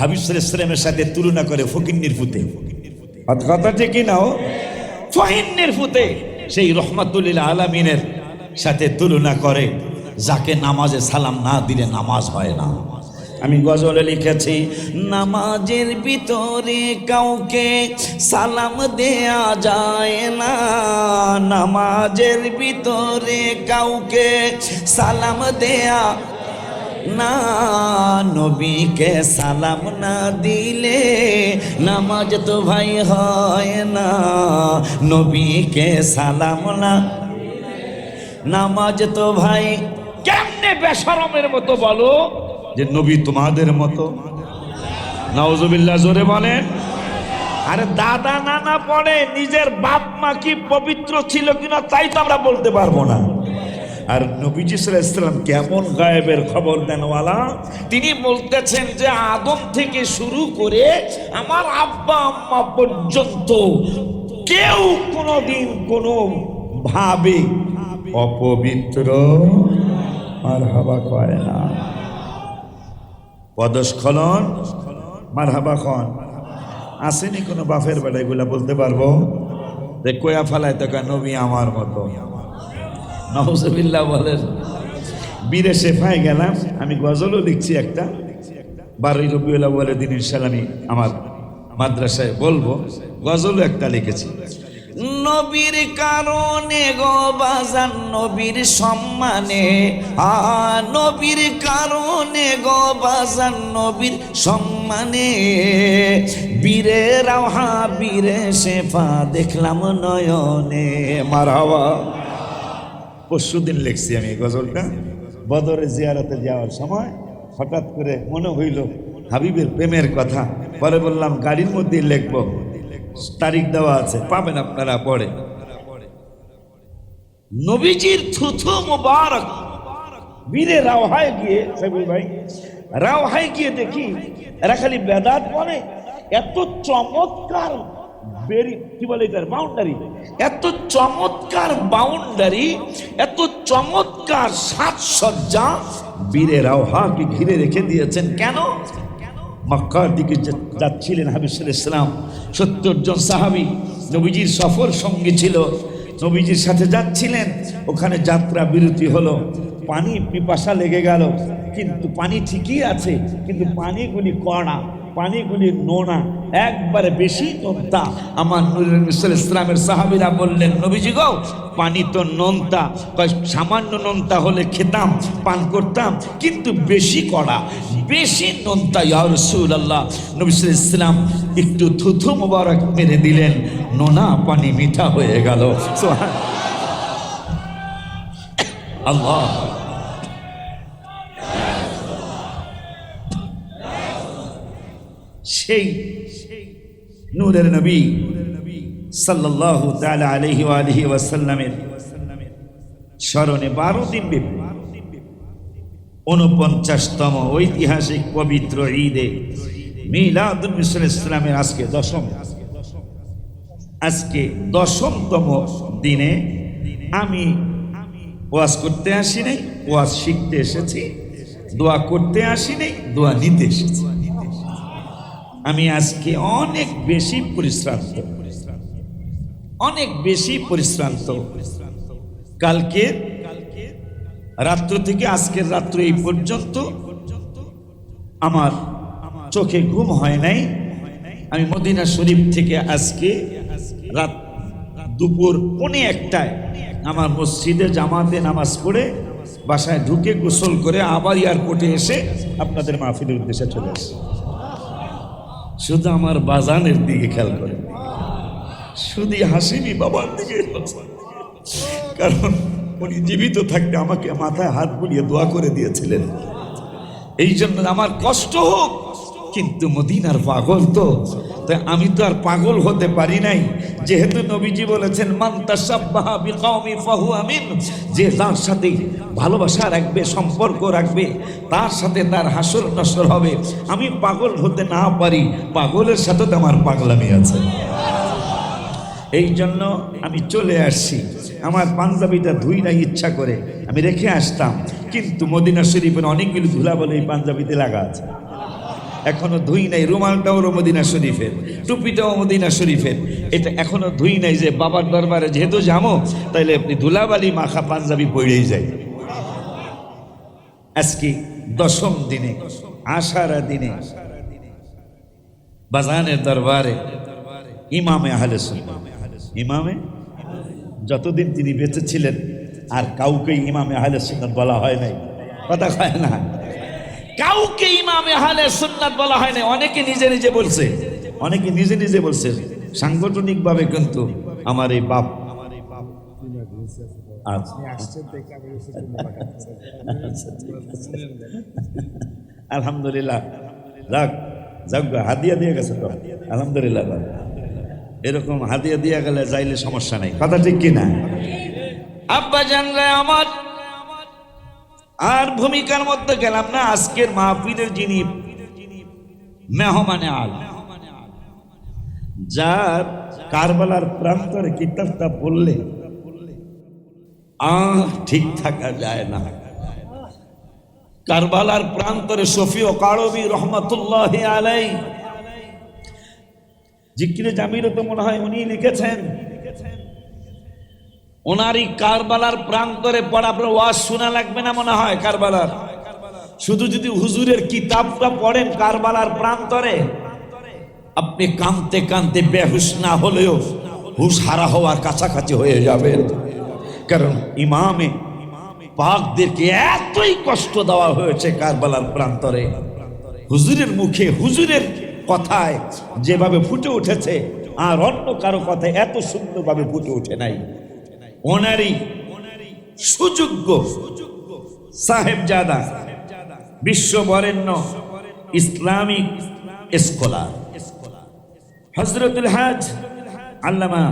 হাবিবুলের সাথে তুলনা করে ফকিন্নির ফুতে। কথা ঠিক নাও ফহিন্নির ফুতে, সেই রহমাতুল্লিল আলমিনের সাথে তুলনা করে, যাকে নামাজে সালাম না দিলে নামাজ হয় না। আমি গজলে লিখেছি, নামাজের ভিতরে কাউকে সালাম দেয়া যায় না। নামাজের ভিতরে কাউকে সালাম দেয়া না নবীকে সালাম না দিলে নামাজ তো ভাই হয় না। নবীকে সালাম না নামাজ তো ভাই কেমনে বেসরমের মতো বলো? যে নবী তোমাদের মতো। নওজবিল্লা জোরে বলেন। আরে দাদা নানা পড়ে নিজের বাপ মা কি পবিত্র ছিল কিনা তাই তো আমরা বলতে পারব না। আর নবীজি ইসলাম কেমন গায়েবের খবর দেনওয়ালা? তিনি বলতেছেন যে আদম থেকে শুরু করে আমার আব্বা আম্মা পর্যন্ত কেউ কোনোদিন কোনো ভাবে অপবিত্র আর হাবা করে না। পদস্খলন মার হাবা খন। আসেনি কোনো বাফের বেলা এগুলা বলতে পারব? যে কোয়া ফালায় তো নবী আমার মতো। নজবিল্লা বলেন। বীরে শেফায় গেলাম আমি গজলও লিখছি একটা। বারোই রবিউল্লা বলে দিন ইনশাল্লাহ আমি আমার মাদ্রাসায় বলব গজলও একটা লিখেছি। নবীর কারণে গো বাজান নবীর সম্মানে। আ নবীর কারণে গো বাজান নবীর সম্মানে। বীরে রাহা বীরে শেফা দেখলাম নয়নে মারাওয়া। পরশু দিন লিখছি আমি গজলটা। বদরে জিয়ারতে যাওয়ার সময় হঠাৎ করে মনে হইল হাবিবের প্রেমের কথা। পরে বললাম, গাড়ির মধ্যে লিখব। তারিখ দেওয়া আছে, পাবেন আপনারা পড়ে নবীজির থুথু মুবারক। বীরে রাওহায় গিয়ে সাইবুল ভাই, রাওহায় গিয়ে দেখি এরা খালি বেদাত বলে, এত চমৎকার বেরি কি বলে এটার বাউন্ডারি এত চমৎকার বাউন্ডারি এত চমৎকার সাজসজ্জা। বীরে রাওহাকে ঘিরে রেখে দিয়েছেন। কেন? মক্কার দিকে যাচ্ছিলেন হাবিবুল ইসলাম সত্তর জন সাহাবি নবীজির সফর সঙ্গে ছিল। নবীজির সাথে যাচ্ছিলেন। ওখানে যাত্রা বিরতি হলো। পানি পিপাসা লেগে গেল। কিন্তু পানি ঠিকই আছে, কিন্তু পানিগুলি কড়া। পানিগুলি নোনা, একবারে বেশি নোনতা আমার নুরুল মিসাল ইসলামের সাহাবিরা বললেন, নবীজি গো, পানি তো নোনতা। সামান্য নোনতা হলে খেতাম, পান করতাম, কিন্তু বেশি কড়া, বেশি নোনতা, ইয়া রসুল আল্লাহ নবী সাল্লাল্লাহু আলাইহি ইসলাম একটু থুথু মোবারক মেরে দিলেন, নোনা পানি মিঠা হয়ে গেল। আল্লাহ সেই নূরের নবী সাল্লাল্লাহু তাআলা আলাইহি ওয়া আলিহি ওয়াসাল্লামের স্মরণে বারো দিন ব্যাপী উনপঞ্চাশতম ঐতিহাসিক পবিত্র ঈদে মিলাদুল মিসল ইসলামের আজকে দশম আজকে দশমতম দিনে আমি ওয়াজ করতে আসি নাই ওয়াজ শিখতে এসেছি, দোয়া করতে আসি নাই দোয়া নিতে এসেছি। আমি আজকে অনেক বেশি পরিশ্রান্ত। অনেক বেশি পরিশ্রান্ত। কালকে, রাত্র থেকে আজকের রাত্র এই পর্যন্ত আমার চোখে ঘুম হয় নাই। আমি মদিনা শরীফ থেকে আজকে রাত দুপুর পৌনে একটায় আমার মসজিদে জামাতে নামাজ পড়ে বাসায় ঢুকে গোসল করে আবার এয়ারপোর্টে এসে আপনাদের মাহফিলের উদ্দেশ্যে চলে আসে। শুধু আমার বাজানের দিকে খেয়াল করে। শুধু হাসিনি বাবার দিকে কারণ উনি জীবিত থাকতে আমাকে মাথায় হাত বুলিয়ে দোয়া করে দিয়েছিলেন। এই জন্য আমার কষ্ট হোক। কিন্তু মদিনার পাগল তো। তাই আমি তো আর পাগল হতে পারি নাই। যেহেতু নবীজি বলেছেন আমিন যে তার সাথে ভালোবাসা রাখবে, সম্পর্ক রাখবে, তার সাথে তার হাসর নসর হবে। আমি পাগল হতে না পারি, পাগলের সাথে তো আমার পাগলামি আছে। এই জন্য আমি চলে আসছি। আমার পাঞ্জাবিটা ধুই না ইচ্ছা করে আমি রেখে আসতাম। কিন্তু মদিনা শরীফের অনেকগুলি ধুলা বলে এই পাঞ্জাবিতে লাগা আছে। এখনও ধুই নাই, রুমালটাও মদিনা শরীফের, টুপিটাও মদিনা শরীফের। এটা এখনও ধুই নাই যে বাবার দরবারে যেহেতু যাব তাইলে আপনি ধুলাবালি, মাখা পাঞ্জাবি পড়েই যায় আজকে দশম দিনে, আষাঢ়া দিনে, বাজানের দরবারে ইমামে আহলে ইমামে? যতদিন তিনি বেঁচে ছিলেন, আর কাউকে ইমামে আহলে সুন্নাত বলা হয় নাই। কথা হয় না। কাউকে ইমামে আহলে সুন্নাত বলা হয় নাই। অনেকে নিজে নিজে বলছে। অনেকে নিজে নিজে বলছে সাংগঠনিকভাবে কিন্তু আমার এই বাপ আলহামদুলিল্লাহ। যাক যাক হাদিয়া দিয়ে গেছে তো। আলহামদুলিল্লাহ এরকম হাদিয়া দিয়ে গেলে যাইলে সমস্যা নাই। কথা ঠিক কি না আব্বা জানলে আমার আর ভূমিকার মধ্যে গেলাম না, আজকের মাহফিলের যিনি মেহমানে আল। যার কারবালার প্রান্তরে কিতাবটা পড়লে আহ, ঠিক থাকা যায় না। কারবালার প্রান্তরে শফি ও কারবি রহমতুল্লাহ আলাই জিকিরে জামিরও তো মনে হয় উনি লিখেছেন। ওনারই কারবালার প্রান্তরে পড়া, আপনার ওয়াজ শোনা লাগবে না মনে হয় কারবালার? শুধু যদি হুজুরের কিতাবটা পড়েন কারবালার প্রান্তরে, আপনি কানতে কানতে বেহুশ না হলেও হুশ হারা হওয়ার কাছাকাছি হয়ে যাবেন। কারণ ইমামে পাকদেরকে এতই কষ্ট দেওয়া হয়েছে কারবালার প্রান্তরে। হুজুরের মুখে হুজুরের কথায় যেভাবে ফুটে উঠেছে, আর অন্য কারও কথায় এত সুন্দরভাবে ফুটে ওঠে নাই। ওনারই সুযোগ্য সাহেবজাদা, বিশ্ববরেণ্য ইসলামিক স্কলার। হজরতুল হাজ, আল্লামা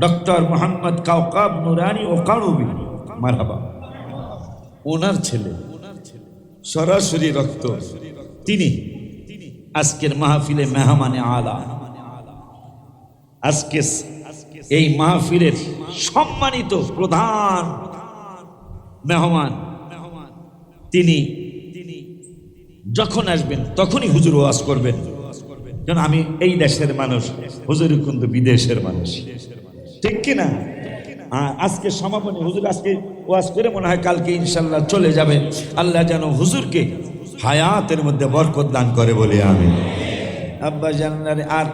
ডক্টর মোহাম্মদ কাউকাব নুরানি ও কারুবি মারহাবা। ওনার ছেলে সরাসরি রক্ত। তিনি আজকের মাহফিলে মেহমানে আলা। আজকে এই মাহফিলের সম্মানিত প্রধান মেহমান তিনি যখন আসবেন তখনই হুজুর ওয়াজ করবেন। কারণ আমি এই দেশের মানুষ হুজুর কিন্তু বিদেশের মানুষ। ঠিক কিনা আ- আজকে সমাপনী হুজুর আজকে ওয়াজ করে মনে হয় কালকে ইনশাল্লাহ চলে যাবে। আল্লাহ যেন হুজুরকে হায়াতের মধ্যে বরকত দান করে বলে আমি। আব্বা জানারে আর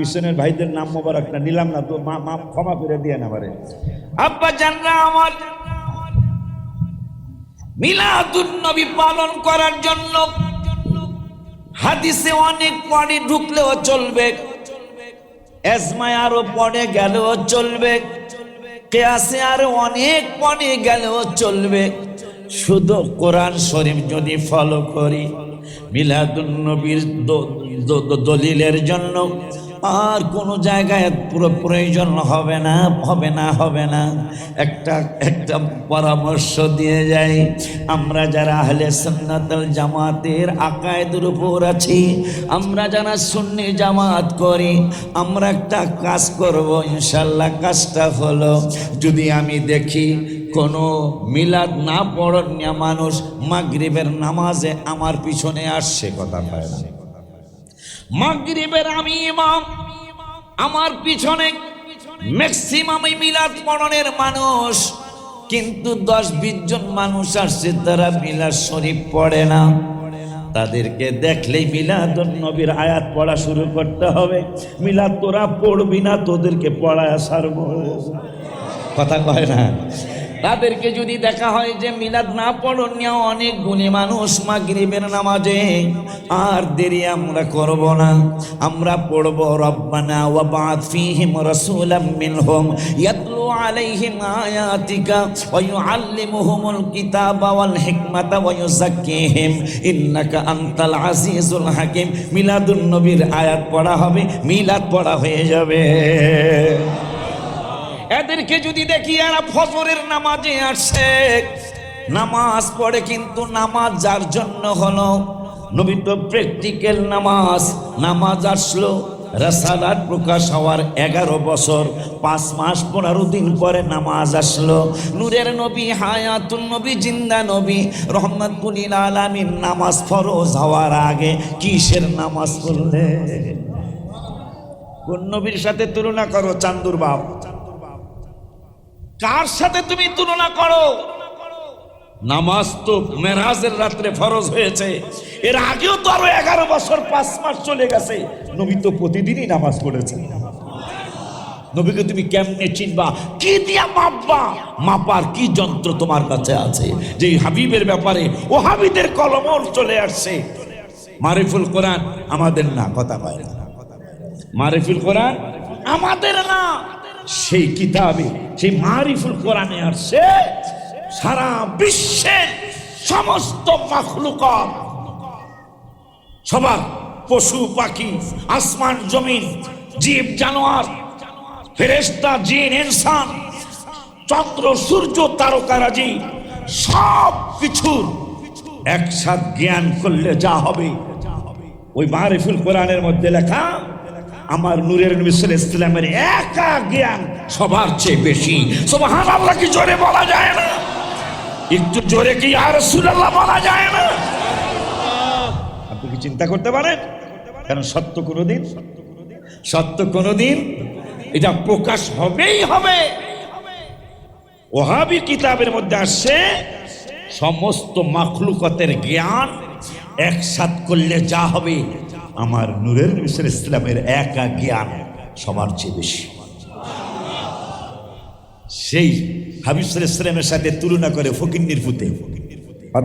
পিছনের ভাইদের নাম মোবারক না, নিলাম না, তো মা মা ক্ষমা করে দিয়ে না পারে। আব্বা জানরা আমার মিলাদুন নবী পালন করার জন্য হাদিসে অনেক পরে ঢুকলেও চলবে। এজমায় আরও পরে গেলেও চলবে। কেয়াসে আরও অনেক পরে গেলেও চলবে। শুধু কোরআন শরীফ যদি ফলো করি মিলাদুন নবীর দ- দ- দ- দলিলের জন্য আর কোনো জায়গায় পুরো প্রয়োজন হবে না হবে না হবে না। একটা একটা পরামর্শ দিয়ে যাই। আমরা যারা আহলে সুন্নাতুল জামাতের আকায়েদের উপর আছি, আমরা যারা সুন্নি জামাত করি, আমরা একটা কাজ করব ইনশাল্লাহ কাজটা হলো, যদি আমি দেখি কোনো মিলাদ না পড়নিয়া মানুষ মাগরিবের নামাজে আমার পিছনে আসছে, কথা হয় না। মাগরিবের আমি ইমাম, আমার পিছনে ম্যাক্সিমাম মিলাদ পড়নের মানুষ। কিন্তু দশ বিশ জন মানুষ আসছে, তারা মিলাদ শরীফ পড়ে না। তাদেরকে দেখলেই মিলাদ নবীর আয়াত পড়া শুরু করতে হবে। মিলাদ তোরা পড়বি না, তোদেরকে পড়ায় সারব। কথা কয় না? তাদেরকে যদি দেখা হয় যে মিলাদ না পড়নিয়া অনেক গুণী মানুষ মাগরিবের নামাজে। আর দেরি আমরা করব না। আমরা পড়ব, রব্বানা ওয়া বা'থ ফীহিম রাসূলাম মিনহুম ইয়াতলু আলাইহিম আয়াতিকা ওয়া ইউআল্লিমুহুমুল কিতাবা ওয়াল হিকমাতা ওয়া ইউযাক্কিহিম ইন্নাকা আনতাল আজিজুল হাকিম। মিলাদুন নবীর আয়াত পড়া হবে, মিলাদ পড়া হয়ে যাবে। এদেরকে যদি দেখি এরা ফজরের নামাজে আসছে নামাজ পড়ে কিন্তু নামাজ যার জন্য হলো, নবী তো প্র্যাকটিক্যাল নামাজ নামাজ আসলো, রাসালাত প্রকাশ হওয়ার এগারো বছর, পাঁচ মাস পনেরো দিন পরে নামাজ আসলো। নূরের নবী হায়াতুল নবী, জিন্দা নবী রহমতুল আলামিন নামাজ ফরজ হওয়ার আগে কিসের নামাজ পড়লে? কোন নবীর সাথে তুলনা করো, চান্দুর বাপ। কার সাথে তুমি তুলনা করো, নামাজ তো মেরাজের রাত্রে ফরজ হয়েছে। এর আগেও তো আরও এগারো বছর পাঁচ মাস চলে গেছে। নবী তো প্রতিদিনই নামাজ পড়েছে। নবীকে তুমি কেমনে চিনবা? কি দিয়া মাপবা? মাপার কি যন্ত্র তোমার কাছে আছে? যে হাবিবের ব্যাপারে ও হাবিদের কলমল চলে আসছে। মারিফুল কোরআন আমাদের না, কথা কয় না। মারিফুল কোরআন আমাদের না। সেই কিতাবে, সেই মারিফুল কোরআনে আসছে, সারা বিশ্বের সমস্ত মাখলুকত, সবার পশু, পাখি, আসমান, জমিন, জীব, জানোয়ার ফেরেস্তা জিন, ইনসান, চন্দ্র, সূর্য তারকারাজি সব কিছুর একসাথ জ্ঞান করলে যা হবে। ওই মারিফুল কোরআনের মধ্যে লেখা আমার নূরের নবী ইসলামের একা জ্ঞান সবার চেয়ে বেশি। সুবহানাল্লাহ, কি জোরে বলা যায় না? একটু জোরে কি আর রাসূলুল্লাহ বলা যায় না? আপনি কি চিন্তা করতে পারেন? কারণ সত্য কোনোদিন সত্য কোনোদিন এটা প্রকাশ হবেই হবে। ওহাবি কিতাবের মধ্যে আসছে, সমস্ত মাখলুকতের জ্ঞান একসাথ করলে যা হবে। আমার নূরের নবী ইসলামের একা জ্ঞান সবার চেয়ে বেশি। সেই হাবিবুল ইসলামের সাথে তুলনা করে ফকিন্নির ফুতে।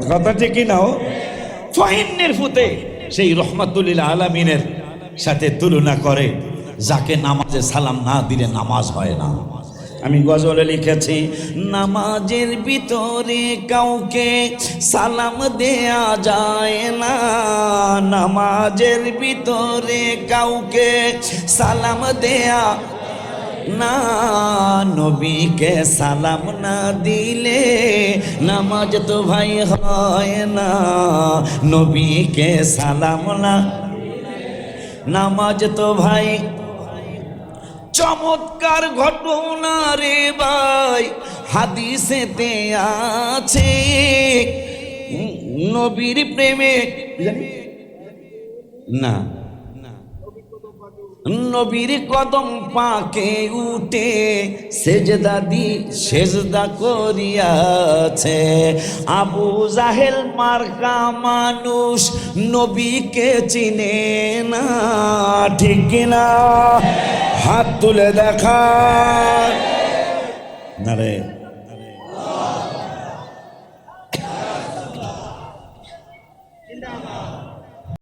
কথা ঠিক নাও? ফহিন্নির ফুতে। সেই রহমাতুল্লিল আলমিনের সাথে তুলনা করে যাকে নামাজে সালাম না দিলে নামাজ হয় না। আমি গজলে লিখেছি, নামাজের ভিতরে কাউকে সালাম দেয়া যায় না। নামাজের ভিতরে কাউকে সালাম দেয়া না। নবীকে সালাম না দিলে নামাজ তো ভাই হয় না। নবীকে সালাম না নামাজ তো ভাই চমৎকার ঘটনা রে ভাই হাদিসেতে আছে। নবীর প্রেমে না। নবীর কদম পাকে উঠে সেজদা দি সেজদা করিয়াছে। আবু জাহেল মার্কা মানুষ নবীকে চিনে না, ঠিক কিনা হাত তুলে দেখা না রে